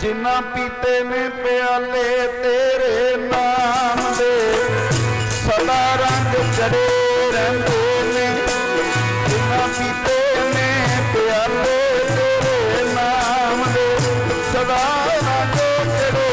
ਜਿਨ੍ਹਾਂ ਪੀਤੇ ਨੇ ਪਿਆਲੇ ਤੇਰੇ ਨਾਮ ਦੇ, ਸਦਾ ਰੰਗ ਚੜੇ ਰਹਿੰਦੇ ਨੇ। ਜਿਨ੍ਹਾਂ ਪੀਤੇ ਨੇ ਪਿਆਲੇ ਤੇਰੇ ਨਾਮ ਦੇ, ਸਦਾ ਰੰਗ ਚੜੇ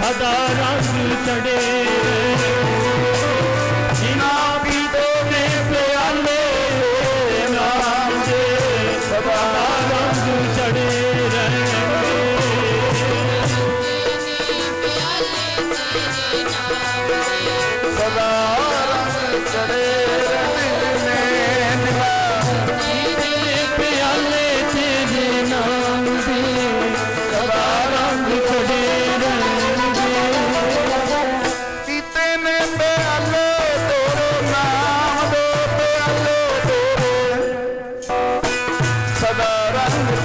ਸਦਾ ਰੰਗ ਚੜੇ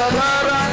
saudara